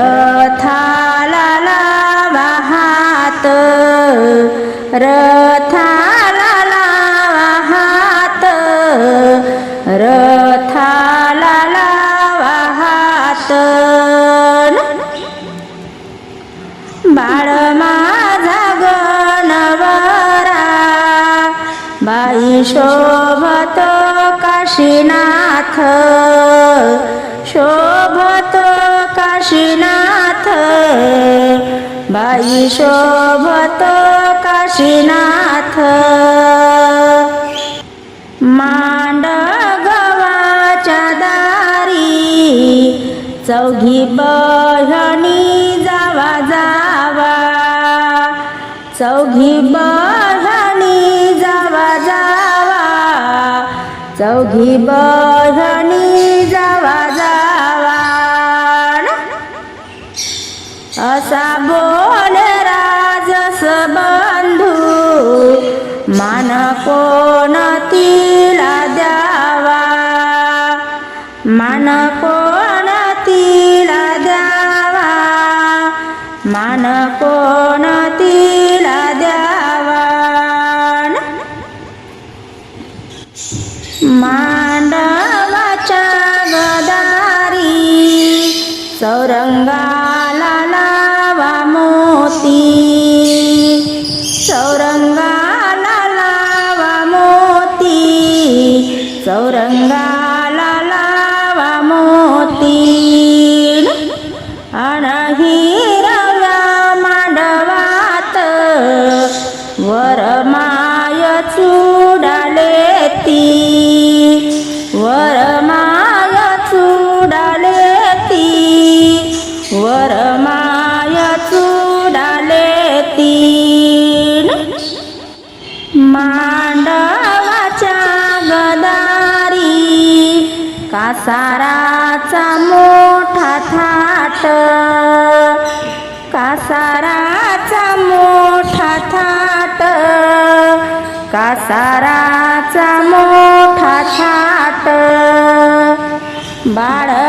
रथाला लावा हात रथाला लावा हात रथाला लावा हात बाळ माझा गणवरा बाई शोभत काशीनाथ शोभत काशीनाथ। बाई शोभत काशीनाथ। मांड गव्हाच्या दारी चौघी बहिणी जावा जावा। चौघी बहिणी जावा जावा चौघी बहिणी कोण तिला द्यावा? मान कोण तिला द्यावा? मान कोण तिला द्यावा? मांडवाच्या गदारी चौरंगाला लावा मोती. मांडवाच्या गदारी कासाराचा मोठा थाट. कासाराचा मोठा थाट. कासाराचा मोठा थाट. बाळ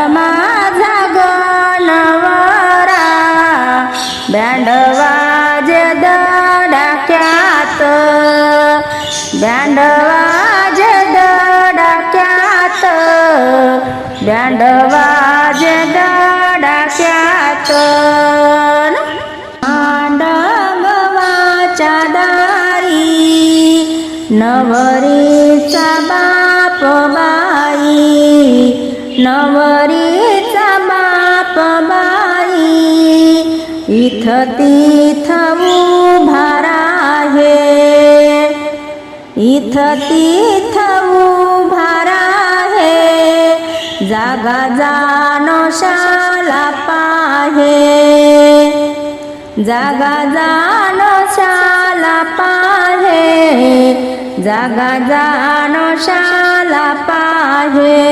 बँड वाजे मांडवाच्या दारी नवरीचा बाप बाई नवरीचा बाप बाई इथ तिथ उभारा हे इथ तिथ उभा জাগা জানো শালা পাহে। জাগা জানো শালা পাহে। জাগা জানো শালা পাহে।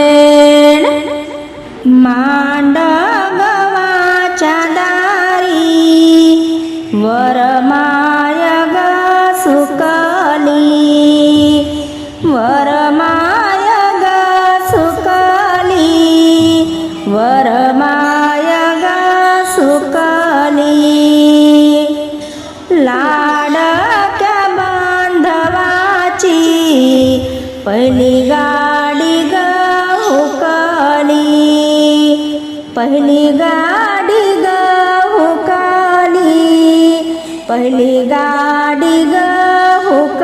माया सुकनि लाडकी पी गाडि गहुकनि गाडी गि गहुकनि गाडी गडिगहुक